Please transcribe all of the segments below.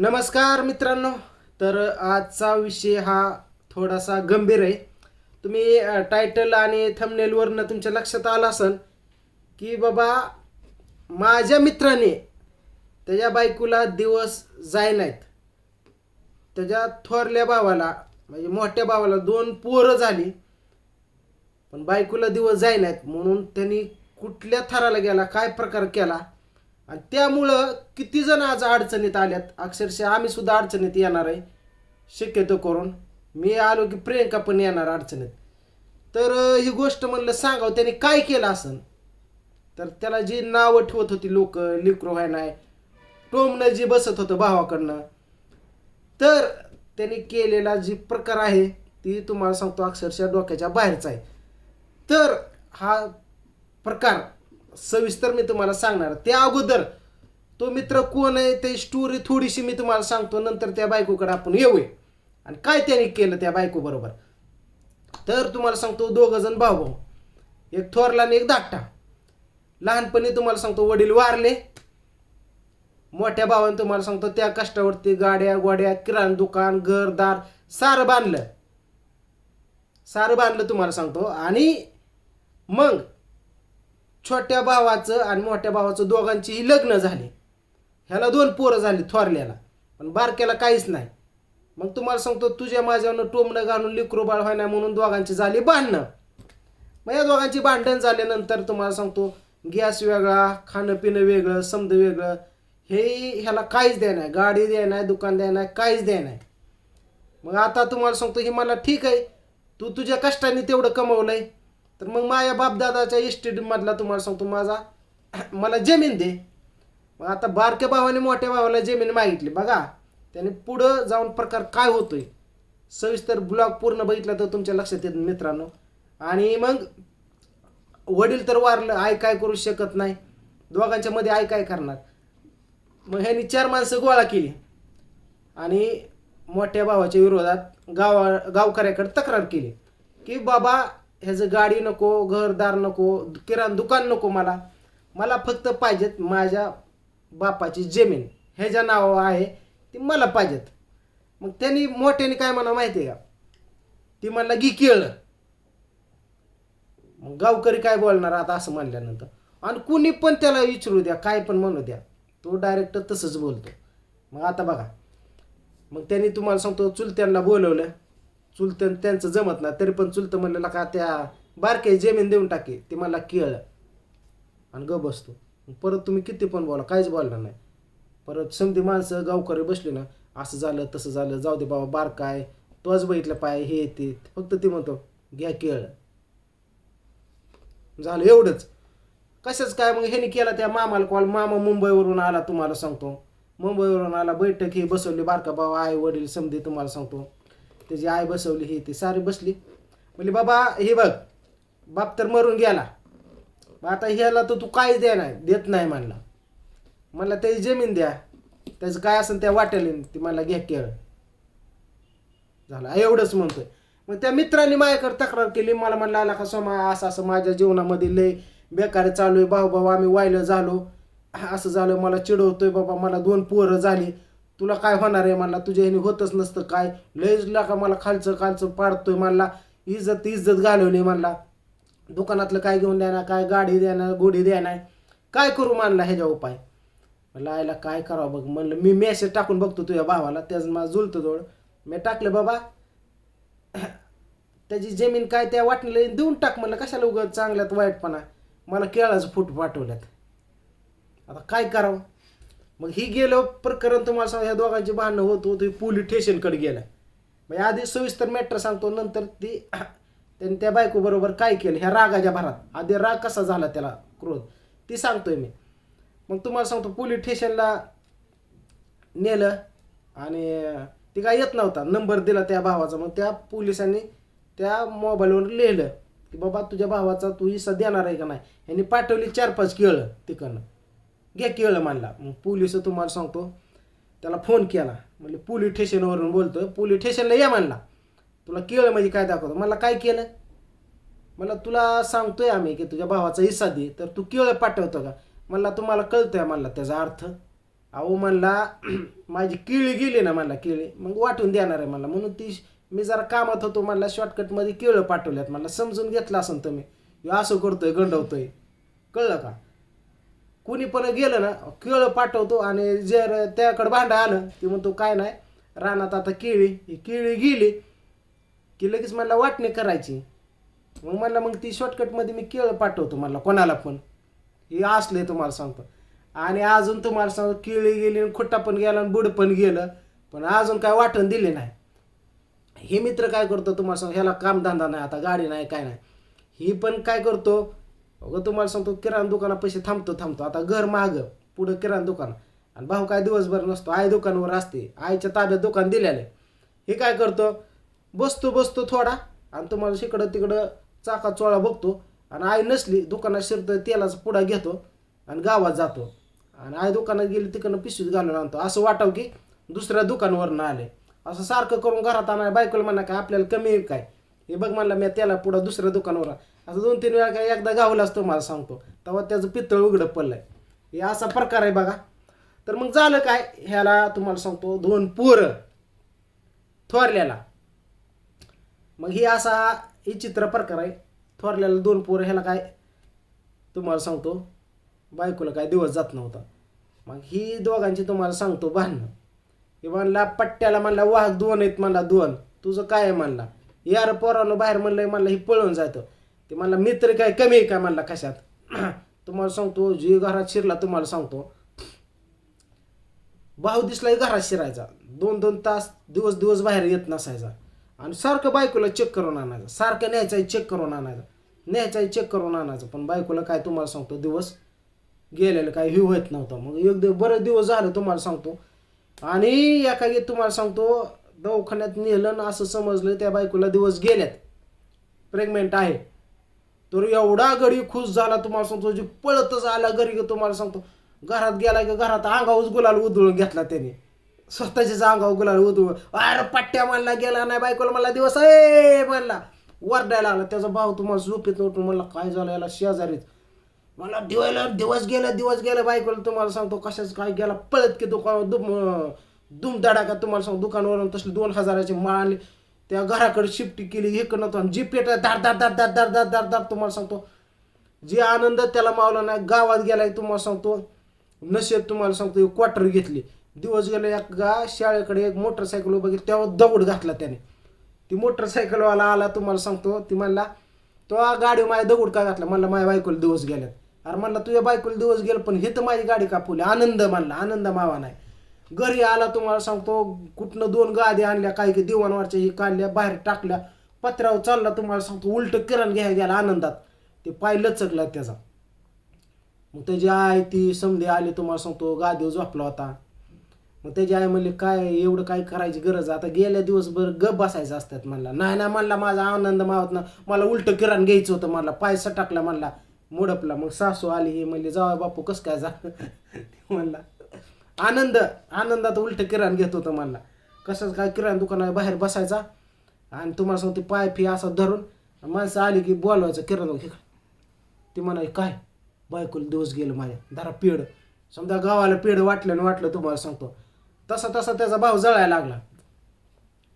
नमस्कार मित्रांनो तर आजचा विषय हा थोडासा गंभीर आहे. तुम्ही टायटल आणि थंबनेलवरनं तुमच्या लक्षात आलं असेल की बाबा माझ्या मित्राने त्याच्या बायकोला दिवस जाय नाहीत. त्याच्या थोरल्या भावाला म्हणजे मोठ्या भावाला दोन पोरं झाली पण बायकोला दिवस जाय नाहीत. म्हणून त्यांनी कुठल्या थराला गेला काय प्रकार केला आणि त्यामुळं किती जण आज अडचणीत आल्यात? अक्षरशः आम्ही सुद्धा अडचणीत येणार आहे. शक्यतो करून मी आलो की प्रियंका पण येणार अडचणीत. तर ही गोष्ट म्हणलं सांगावं. त्याने काय केलं असन? तर त्याला जी नावं ठेवत होती लोक लिक्रो व्हाय नाही टोमनं जी बसत होतं भावाकडनं तर त्याने केलेला जी प्रकार आहे ती तुम्हाला सांगतो अक्षरशः डोक्याच्या बाहेरचा आहे. तर हा प्रकार सविस्तर मी तुम्हाला सांगणार. त्या अगोदर तो मित्र कोण आहे ते स्टोरी थोडीशी मी तुम्हाला सांगतो नंतर त्या बायकोकडे आपण येऊया. आणि काय त्याने केलं त्या बायको बरोबर? तर तुम्हाला सांगतो दोघ जण भाऊ भाऊ. एक थोरला आणि एक धाकटा. लहानपणी तुम्हाला सांगतो वडील वारले. मोठ्या भावाने तुम्हाला सांगतो त्या कष्टावरती गाड्या गोड्या किराणा दुकान घरदार सारं बांधलं. सारं बांधलं तुम्हाला सांगतो. आणि मग छोट्या भावाचं आणि मोठ्या भावाचं दोघांचीही लग्न झाली. ह्याला दोन पोरं झाली थोरल्याला. पण बारक्याला काहीच नाही. मग तुम्हाला सांगतो तुझ्या माझ्यावरनं टोमणं घालून लिकरू बाळ व्हायना म्हणून दोघांची झाली भांडणं. मग या दोघांची भांडण झाल्यानंतर तुम्हाला सांगतो गॅस वेगळा खाणं पिणं वेगळं समज वेगळं. हे ह्याला काहीच द्या नाही. गाडी द्या नाही दुकान द्या नाही काहीच द्या नाही. मग आता तुम्हाला सांगतो हे मला ठीक आहे. तू तुझ्या कष्टाने तेवढं कमवलंय. तर मग माझ्या बापदादाच्या इस्टेटमधला तुम्हाला सांगतो माझा मला जमीन दे. मग आता बारक्या भावाने मोठ्या भावाला जमीन मागितली बघा. त्याने पुढं जाऊन प्रकार काय होतोय? सविस्तर ब्लॉग पूर्ण बघितला तर तुमच्या लक्षात येत मित्रांनो. आणि मग वडील तर वारलं आय काय करू शकत नाही. दोघांच्या मध्ये आय काय करणार? मग ह्यांनी चार माणसं गोळा केली. आणि मोठ्या भावाच्या विरोधात गावा गावकऱ्याकडे तक्रार केली. की बाबा ह्याचं गाडी नको घरदार नको किराणा दुकान नको मला. मला फक्त पाहिजेत माझ्या बापाची जमीन. ह्याच्या नाव आहे ती मला पाहिजेत. मग त्यांनी मोठ्याने काय म्हणा माहिती आहे का? ती म्हणला गी केळं. मग गावकरी काय बोलणार आता असं म्हणल्यानंतर? आणि कुणी पण त्याला विचारू द्या काय पण म्हणू द्या. तो डायरेक्ट तसंच बोलतो. मग आता बघा. मग त्यांनी तुम्हाला सांगतो चुलत्यांना बोलवलं. चुलत्यान त्यांचं जमत ना तरी पण चुलतं म्हणलेलं का त्या बारके जमीन देऊन टाके ते मला केळ. आणि ग बसतो. मग परत तुम्ही किती पण बोला काहीच बोलणार नाही. परत समधी माणसं गावकरी बसली ना असं झालं तसं झालं जाऊ दे बाबा बारका आहे तोच बघितलं पाय हे ते. फक्त ती म्हणतो घ्या केळ. झालं एवढंच. कशाच काय मग ह्याने केला त्या मामाला कॉल मामा मुंबईवरून आला तुम्हाला सांगतो. मुंबईवरून आला बैठक ही बसवली बारका भाऊ आई वडील समधी तुम्हाला सांगतो. त्याची आई बसवली ही ती सारी बसली. म्हणजे बाबा हे बघ बाप तर मरून गेला. मग आता ह्याला तर तू काहीच द्या नाही देत नाही म्हणला. मला त्याची जमीन द्या. त्याचं काय असेल त्या वाटेल ती मला घ्या केळ. झालं. एवढंच म्हणतोय. मग त्या मित्राने माझ्याकडे तक्रार केली. मला म्हणलं आला का सोमा असं असं माझ्या जीवनामध्ये लय बेकार चालू आहे. भाऊ भाऊ आम्ही वायलं झालो. असं झालं मला चिडवतोय. बाबा मला दोन पोरं झाली. तुला काय होणार आहे म्हणला तुझ्या ह्याने होतच नसतं काय. लयच का मला खालचं खालचं पाडतोय म्हणला. इज्जत इज्जत घालवली म्हणला. दुकानातलं काय घेऊन द्याना काय गाडी द्याना गोडी द्याना काय करू मानला ह्याच्या उपाय? म्हणलं आईला काय करावं बघ. म्हणलं मी मेसेज टाकून बघतो तुझ्या भावाला. त्याचं मला जुळतं जोड. मी टाकलं बाबा. त्याची जमीन काय त्या वाटणीला देऊन टाक म्हणलं. कशाला उगत चांगल्यात वाईटपणा. मला केळाचं फुट पाठवल्यात. आता काय करावं? मग ही गेलं प्रकरण तुम्हाला सांग ह्या दोघांची भांडणं होत होत पोलीस स्टेशनकडे गेलं मग आधी सविस्तर मॅटर सांगतो नंतर ती त्यांनी त्या बायको बरोबर काय केलं ह्या रागाच्या भरात. आधी राग कसा झाला त्याला क्रोध? ती सांगतोय मी. मग तुम्हाला सांगतो पोलीस स्टेशनला नेलं आणि ती काय येत नव्हता. नंबर दिला त्या भावाचा. मग त्या पोलिसांनी त्या मोबाईलवर लिहिलं की बाबा तुझ्या भावाचा तू हिस्सा देणार आहे का नाही? यांनी पाठवली चार पाच केळं तिकडनं. घ्या केळं मानला मग पोलीस तुम्हाला सांगतो त्याला फोन केला. म्हणजे पोलीस स्टेशनवरून बोलतो पोलीस स्टेशनला या म्हणला. तुला केळं म्हणजे काय दाखवतो? मला काय केलं मला तुला सांगतोय आम्ही की तुझ्या भावाचा हिस्सा दे तर तू केळं पाठवतो का? म्हणला तुम्हाला कळतोय म्हणला त्याचा अर्थ. अहो म्हणला माझी केळी गेली ना मला केळी. मग वाटून देणार आहे मला म्हणून ती मी जरा कामात होतो म्हणला शॉर्टकटमध्ये केळं पाठवल्यात मला समजून घेतलं असं तुम्ही. असं करतोय गंडवतोय. कळलं का? कुणी पण गेलं ना केळं पाठवतो आणि जर त्याकडे भांडं आलं ते म्हणतो काय नाही रानात आता केळी ही केळी गेली की लगेच मला वाटणी करायची. मग मला मग ती शॉर्टकटमध्ये मी केळं पाठवतो मला कोणाला पण. हे असले तुम्हाला सांगतो. आणि अजून तुम्हाला सांगतो केळी गेली आणि खुट्टा पण गेला आणि बुड पण गेलं पण अजून काय वाटण दिले नाही. हे मित्र काय करतो तुम्हाला सांग ह्याला कामधंदा नाही आता गाडी नाही काय नाही. ही पण काय करतो अगं तुम्हाला सांगतो किराणा दुकाना पैसे थांबतो थांबतो. आता घर माग पुढं किराणा दुकान. आणि भाऊ काय दिवसभर नसतो आई दुकानावर असते. आईच्या ताब्यात दुकान दिल्याने हे काय करतो? बसतो बसतो थोडा. आणि तुम्हाला शिकडं तिकडं चाका चोळा बघतो. आणि आई नसली दुकानात शिरतो तेलाचा पुडा घेतो आणि गावात जातो. आणि आई दुकानात गेली तिकडनं पिशवीत घालून आणतो. असं वाटावं की दुसऱ्या दुकानावरनं आले असं सारखं करून घरात आणा बायकोला म्हणा काय आपल्याला कमी काय? हे बघ म्हणला मी त्याला पुढं दुसऱ्या दुकानावर असं दोन तीन वेळा काय एकदा गावलाच तुम्हाला सांगतो. तेव्हा त्याचं पितळ उघडं पडलंय. हे असा प्रकार आहे बघा. तर मग झालं काय? ह्याला तुम्हाला सांगतो दोन पोरं थोरल्याला. मग ही असा ही चित्र प्रकार आहे. थोरल्याला दोन पोरं ह्याला काय तुम्हाला सांगतो बायकोला काय दिवस जात नव्हता. मग ही दोघांची तुम्हाला सांगतो भांडणं. हे म्हणला पट्ट्याला म्हणला वाघ दोन आहेत म्हणला दोन. तुझं काय आहे म्हणला. यार पोरानं बाहेर म्हणलंय म्हणलं ही पळून जातं ते म्हणला मित्र काय कमी आहे काय म्हणला कशात? तुम्हाला सांगतो जे घरात शिरला तुम्हाला सांगतो. भाऊ दिसलाही घरात शिरायचा. दोन दोन तास दिवस दिवस बाहेर येत नसायचा. आणि सारखं बायकोला चेक करून आणायचं. सारखं न्यायचं चेक करून आणायचं. न्यायचं चेक करून आणायचं. पण बायकोला काय तुम्हाला सांगतो दिवस गेलेलं काय ही होत नव्हतं. मग एक दिवस बरेच दिवस झाले तुम्हाला सांगतो. आणि एका तुम्हाला सांगतो दवाखान्यात नेलं ना असं समजलं त्या बायकोला दिवस गेल्यात प्रेग्नेंट आहे. तर एवढा गडी खुश झाला तुम्हाला सांगतो जी पळतच आला घरी तुम्हाला सांगतो. घरात गेला की घरात अंगावर गुलाल उधळून घेतला त्याने. स्वतःच्याच अंगावर गुलाल उधळून. अरे पट्ट्या म्हणला गेला नाही बायकोला मला दिवस ए म्हणला. वरडायला लागला. त्याचा भाऊ तुम्हाला झोपेत उठून म्हणला काय झालं याला शेजारीच? मला दिवायला दिवस गेला दिवस गेला बायकोला तुम्हाला सांगतो. कशाच काय गेला? पळत की दुकान दुम दुमदाडा का तुम्हाला सांगतो? दुकानावरून तसले दोन हजाराचे माळ आणले त्या घराकडे शिफ्ट केली हे करणार आणि जी पेट दार दार दार दार दार दार दार दार तुम्हाला सांगतो. जे आनंद त्याला मावला नाही गावात गेलाय तुम्हाला सांगतो. नशेत तुम्हाला सांगतो क्वार्टर घेतली. दिवस गेले एक गा शाळेकडे एक मोटरसायकल उभं केली तेव्हा दगड घातला त्याने. ती मोटरसायकलवाला आला तुम्हाला सांगतो ती म्हणला तो गाडी माझ्या दगड का घातला? म्हणला माझ्या बायकोला दिवस गेल्यात. अरे म्हणला तुझ्या बायकोला दिवस गेलं पण हे तर माझी गाडी कापवली. आनंद म्हणला आनंद मावा नाही. घरी आला तुम्हाला सांगतो कुठनं दोन गादी आणल्या काही काही दिवाणवरच्या ही काढल्या बाहेर टाकल्या पत्र्यावर चालला तुम्हाला सांगतो उलट किरण घ्यायला गेला आनंदात. ते पाय लचकला त्याचा. मग त्याची आई ती समधे आली तुम्हाला सांगतो गादीवर झोपला होता. मग त्याची आई म्हणली काय एवढं काय करायची गरज आता गेल्या दिवसभर गप बसायचं असतात म्हणला. नाही ना म्हणला माझा आनंद मावत ना मला उलट किराण घ्यायचं होतं म्हणला. पाय सटाकला म्हणला. मोडपला. मग सासू आली हे म्हणले जावा बापू कस काय जा? म्हणला. आनंद आनंदात उलट किराण घेत होतं मला कसंच काय किराण दुकाना बाहेर बसायचा आणि तुम्हाला सांगते पाय फी असा धरून माणसं आली की बोलवायचं किराणा घे ती म्हणाय काय? बायकोला दिवस गेलं माझ्या. धरा पेड समजा गावाला पेड वाटलं आणि वाटलं तुम्हाला सांगतो. तसा तसा त्याचा भाव जळायला लागला.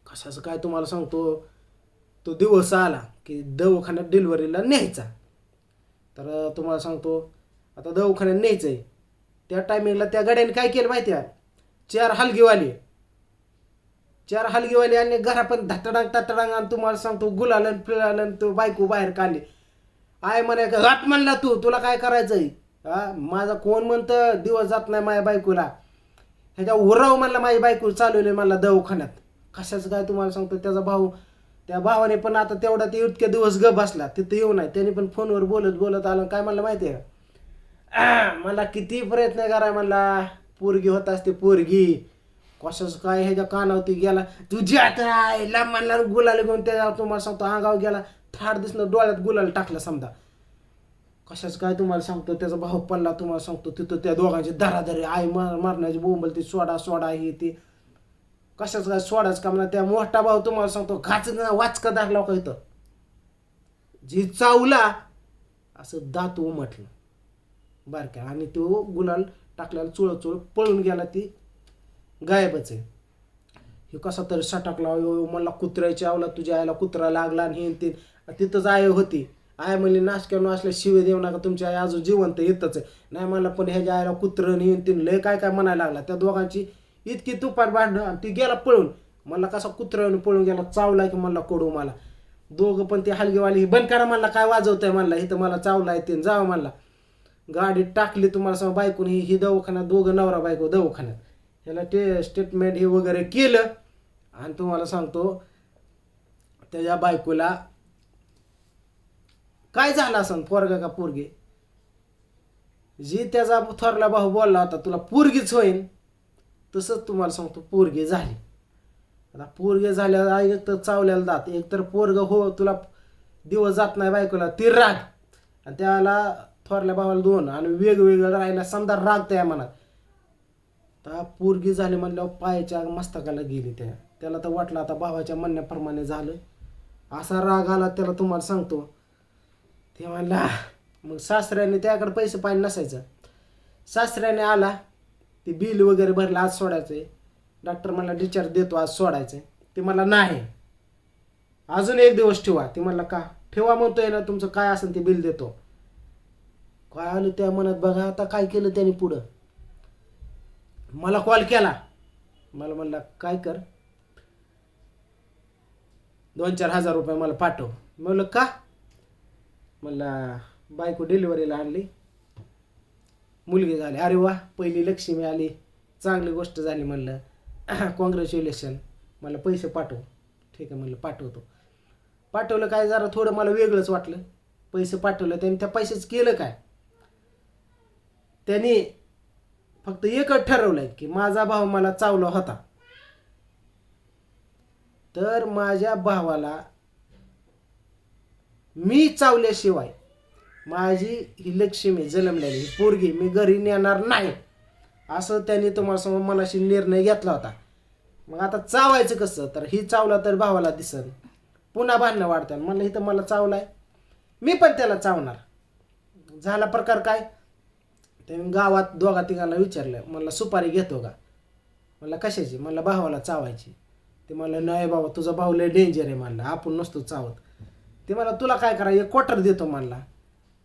कशाचं काय तुम्हाला सांगतो? तो दिवस आला की दवाखान्यात डिलिव्हरीला न्यायचा. तर तुम्हाला सांगतो आता दवाखान्यात न्यायचं आहे त्या टायमिंगला त्या गाड्याने काय केलं माहिती आहे? चार हलगीवाली. चार हलगीवाली आणि घरा पण धटडांग तटडांग आणि तुम्हाला सांगतो गुलालन फिलालन तो बायको बाहेर काढली. आय म्हणे का घाट म्हणला तू तुला काय करायचंय? हा माझा कोण म्हणतं? दिवस जात नाही माझ्या बायकोला. ह्याच्या उरव म्हणला माझी बायको चालवली मला दवाखान्यात. कशाचं काय तुम्हाला सांगतो? त्याचा भाऊ त्या भावाने पण आता तेवढा ते इतके दिवस ग बसला तिथं येऊ नाही. त्याने पण फोनवर बोलत बोलत आलं. काय म्हणलं माहिती आहे? का मला किती प्रयत्न करा म्हणला. पोरगी होत असते पोरगी. कशाच काय ह्याच्या कानावरती गेला. तुझी आता आईला म्हणला गुलाल घेऊन त्या तुम्हाला सांगतो अंगावर गेला. थाड दिसणं डोळ्यात गुलाल टाकला समजा. कशाच काय तुम्हाला सांगतो त्याचा भाऊ पडला तुम्हाला सांगतो. तिथं त्या दोघांची धराधरी आई मार मारण्याची बोंबल ती सोडा सोडा हे ती. कशाच काय सोडाच का म्हणा त्या मोठा भाऊ तुम्हाला सांगतो घाच वाचका दाखला का इथं. जी चावला असं दात उमटलं. बारक्या. आणि तो गुलाल टाकल्याला चुळ चुळ पळून गेला ती गायबच आहे. हे कसा तरी सटकला मला कुत्र्याची आवला तुझ्या आईला कुत्रा लागला आणि हे ते. तिथंच आई होती. आई म्हणली नाशक्यानं असल्या शिवे देऊ नका तुमची आई अजून जिवंत येतच आहे. नाही मला पण ह्याच्या आईला कुत्रं आणि तीन लय काय काय म्हणायला लागला. त्या दोघांची इतकी तुपार भांडणं आणि ती गेला पळून. मला कसा कुत्र्याने पळून गेला चावला की मला कोडू मला. दोघं पण ते हलगेवाली ही बंद करा म्हणला काय वाजवतंय म्हणला इथं मला चावला येते जावं म्हणला. गाडी टाकली तुम्हाला सांग बायकून ही ही दवाखान्यात दोघं नवरा बायको दवाखान्यात. ह्याला ते स्टेटमेंट हे वगैरे केलं आणि तुम्हाला सांगतो त्याच्या बायकोला काय झालं असं? पोरगा का पोरगी? जी त्याचा थोरला भाऊ बोलला होता तुला पोरगीच होईन. तसंच तुम्हाला सांगतो पोरगी झाली. आता पोरगे झाल्या एक तर चावल्याला जात एक तर पोरग हो तुला दिवस जात नाही बायकोला ती राग. आणि त्याला थोरल्या भावाला दोन आणि वेगवेगळं राहिला समजा राग त्या मनात. तर पोरगी झाली म्हणल्यावर पायाच्या मस्तकाला गेली त्या. त्याला तर वाटलं आता भावाच्या म्हणण्याप्रमाणे झालं. असा राग आला त्याला तुम्हाला सांगतो. ते म्हणला मग सासऱ्याने त्याकडे पैसे पाहिजे नसायचं. सासऱ्याने आला ते बिल वगैरे भरलं आज सोडायचं डॉक्टर मला डिस्चार्ज देतो आज सोडायचं ते मला नाही. अजून एक दिवस ठेवा. ते म्हणला का? ठेवा म्हणतोय ना तुमचं काय असेल ते बिल देतो. काय आलं त्या मनात बघा आता काय केलं त्याने पुढं? मला कॉल केला. मला म्हणला काय कर? दोन चार हजार रुपये मला पाठव. म्हणलं का? म्हणला बायको डिलिव्हरीला आणली. मुलगी झाली. अरे वा पहिली लक्ष्मी आली. चांगली गोष्ट झाली म्हणलं. कॉंग्रॅच्युलेशन मला पैसे पाठव. ठीक आहे म्हणलं पाठवतो. पाठवलं काय जरा थोडं मला वेगळंच वाटलं. पैसे पाठवलं त्यांनी त्या पैशाचं केलं काय? त्याने फक्त एकच ठरवलंय की माझा भाव मला चावला होता. तर माझ्या भावाला मी चावल्याशिवाय माझी ही लक्ष्मी जन्मलेली ही पोरगी मी घरी नेणार नाही असं त्यांनी तुम्हाला समोर मनाशी निर्णय घेतला होता. मग आता चावायचं कसं? तर ही चावला तर भावाला दिसन. पुन्हा भांडणं वाढतात. म्हणलं इथं मला चावलाय. मी पण त्याला चावणार. झाला प्रकार काय? ते गावात दोघा तिघांना विचारलं म्हणलं सुपारी घेतो का? म्हणलं कशाची? म्हणलं भावाला चावायची. ते म्हणलं नाही बाबा तुझा भाऊ लय डेंजर आहे म्हणलं आपण नसतो चावत. ते मला तुला काय करा एक क्वार्टर देतो म्हणला.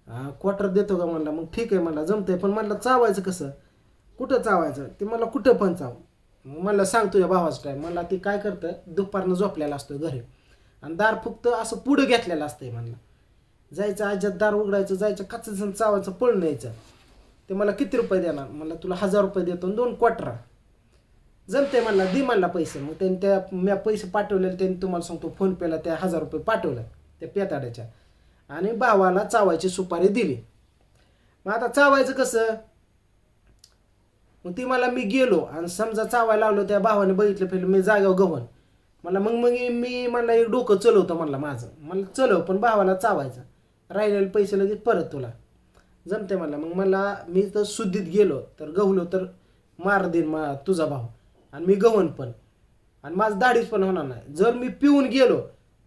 हा क्वार्टर देतो का? म्हणला मग ठीक आहे म्हणला जमतंय. पण म्हणलं चावायचं कसं? कुठं चावायचं? ते मला कुठं पण चाव. मग म्हणलं सांग तुझ्या भावाचं टाईम मला ती काय करतं? दुपारनं झोपलेला असतो घरी. आणि दार फक्त असं पुढं घेतलेलं असतंय म्हणलं. जायचं आज्यात दार उघडायचं जायचं कच्चं चावायचं पळून यायचं ते मला किती रुपये देणार? मला तुला हजार रुपये देतो आणि दोन क्वाटरा. जमते म्हणला दे म्हणला पैसे. मग त्यांनी त्या मी पैसे पाठवलेले त्यांनी तुम्हाला सांगतो फोनपेला त्या हजार रुपये पाठवलं त्या पेताड्याच्या. आणि भावाला चावायची सुपारी दिली. मग आता चावायचं कसं? मग ती मला मी गेलो आणि समजा चावायला लावलं त्या भावाने बघितलं पहिलं मी जाग्यावर गव्हन मला मग मग मी मला एक डोकं चलवतं म्हणलं माझं. मला चलव पण भावाला चावायचं. राहिलेले पैसे लगेच परत तुला. जमते मला. मग मला मी तर शुद्धीत गेलो तर गवलो तर मार देईन मा तुझा भाऊ. आणि मी गवन पण. आणि माझं दाढीच पण होणार नाही. जर मी पिऊन गेलो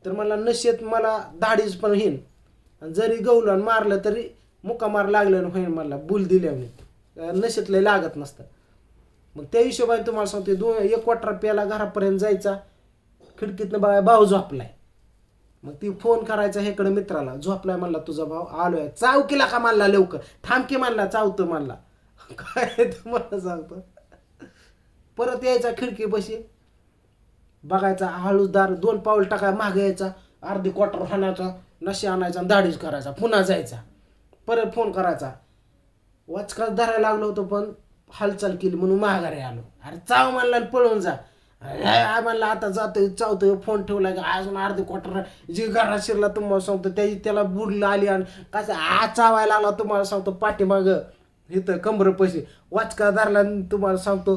तर मला नशेत मला दाढीच पण होईन. आणि जरी गवलो आणि मारलं तरी मुका मार लागलं होईन मला. बुल दिल्याने नशेतलं लागत नसतं. मग त्या हिशोबाने तुम्हाला सांगते दोन एक वाटरा प्याला घरापर्यंत जायचा. खिडकीतनं बघा भाऊ झोपलाय. मग ती फोन करायचा हेकडे मित्राला झोपलाय म्हणला तुझा भाऊ आलोय. चाव केला का मानला लवकर. थांबके मानला चावतो मानला. काय तुम्हाला सांगतो. परत यायचा खिडकी बशी बघायचा हळूदार दोन पाऊल टाकाय मागे यायचा अर्धी क्वार्टर हाणायचा नशे आणायचा आणि दाढीच करायचा पुन्हा जायचा. परत फोन करायचा. वाचकाच धरायला लागलो होतो पण हालचाल केली म्हणून माघारी आलो. अरे चाव मानला आणि पळून जा. अरे म्हणला आता जातोय चावतोय फोन ठेवला का अजून अर्धी क्वार्टर जी घरात शिरला तुम्हाला सांगतो त्याची त्याला बुडला आली आणि कसं आ चावायला लागला तुम्हाला सांगतो पाठीमाग. इथं कंबर पैसे वाचका धरला आणि तुम्हाला सांगतो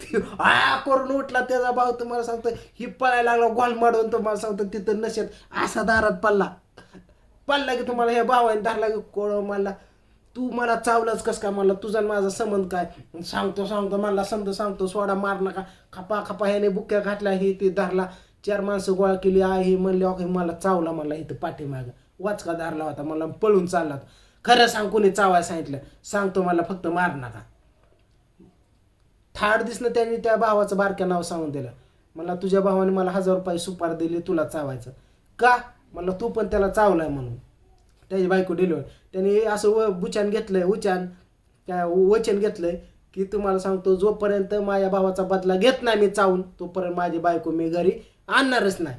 ती आ करून उठला त्याचा भाऊ तुम्हाला सांगतो ही पळायला लागला गोल माडून तुम्हाला सांगतो तिथं नशेत असा दारात पडला. पडला की तुम्हाला ह्या भावाने धरला की कोळ मला तू मला चावलंच कस काय? मला तुझा माझा संबंध काय? सांगतो सांगतो मला समजा सांगतो सोडा मार नका. खपा खपा ह्याने बुक्या घातल्या हे ते धरला. चार माणसं गोळा केली आहे म्हणले ओके मला चावला मला इथं पाठीमाग. वाचका धरला होता मला पळून चालला खरं सांग कोणी चावाय सांगितलं? सांगतो मला फक्त मार नका. थाड दिसणं त्यांनी त्या भावाचं बारक्या नाव सांगून दिलं. मला तुझ्या भावाने मला हजार रुपये सुपार दिली तुला चावायचं. का? मला तू पण त्याला चावलाय म्हणून. त्याची बायको डिलिव्हर त्यांनी असं व बुचान घेतलंय उचान काय वचन घेतलंय की तुम्हाला सांगतो जोपर्यंत माझ्या भावाचा बदला घेत नाही मी चावून तोपर्यंत माझी बायको मी घरी आणणारच नाही.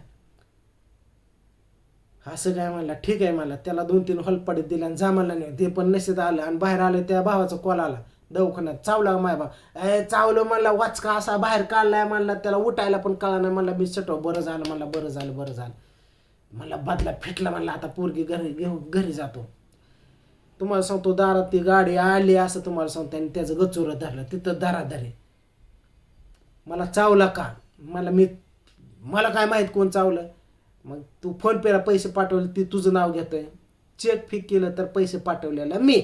असं काय म्हणला ठीक आहे मला त्याला दोन तीन हलपडीत दिले आणि जामाला नाही. ते पण नशेत आलं आणि बाहेर आलं त्या भावाचा कॉल आला. दवाखान्यात चावला माय भाव ए चावलं म्हणला वाचका असा बाहेर काढलाय म्हणला. त्याला उठायला पण कळा नाही म्हणला मी सटव बरं झालं म्हणला बरं झालं बरं झालं. मला बदला फिटला म्हणला आता पोरगी घरी घेऊन घरी जातो. तुम्हाला सांगतो दारात ती गाडी आली असं तुम्हाला सांगतो आणि त्याचं गचुरं धरलं तिथं दारात धरे. मला चावला का? मला मी मला काय माहीत कोण चावलं? मग तू फोनपेला पैसे पाठवले ती तुझं नाव घेतोय. चेक फिक केलं तर पैसे पाठवलेला मी.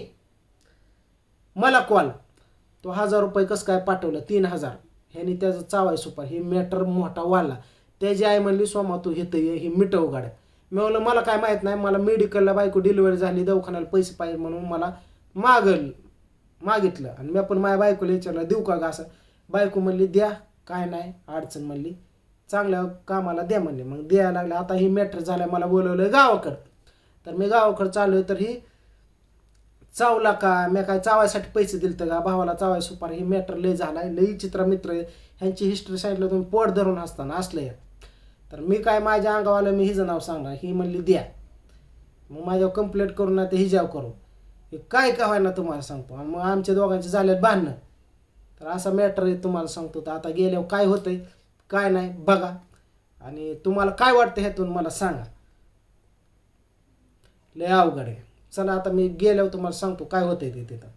मला कॉल तो हजार रुपये कसं काय पाठवलं? तीन हजार. ह्यानी त्याचं चावाय सुपार. हे मॅटर मोठा वाला त्याची आई म्हणली सोमा तू हे ये ही मिटव गाड्या. मी म्हणलं मला काय माहीत नाही मला मेडिकलला बायको डिलिव्हरी झाली दवाखान्याला पैसे पाहिजे म्हणून मला मागल मागितलं. आणि मी पण माझ्या बायकोला विचारलं देऊ का असं? बायको म्हणली द्या काय नाही. अडचण म्हणली चांगल्या कामाला द्या म्हणले. मग द्यायला लागलं आता ही मॅटर झालं मला बोलवलं गावाकडं. तर मी गावाकडं चालू तर ही चावला का? मी काय चावायसाठी पैसे दिलते का? भावाला चावाय सुपार ही मॅटर लय झाला लई चित्र मित्र ह्यांची हिस्ट्री सांगितलं तुम्ही पोट धरून असताना असले तर मी काय माझ्या अंगावाला मी हिचं नाव सांगणार ही म्हणली द्या. मग माझ्यावर कंप्लेंट करू ना ते हिजाव करू. हे काय का व्हायना तुम्हाला सांगतो? आणि मग आमच्या दोघांचे झालेत भांडणं. तर असा मॅटर तुम्हाला सांगतो. तर आता गेल्यावर काय होतंय काय नाही बघा. आणि तुम्हाला काय वाटतं ह्यातून मला सांगा. लय अवघड आहे. चला आता मी गेल्यावर तुम्हाला सांगतो काय होतंय ते तिथं.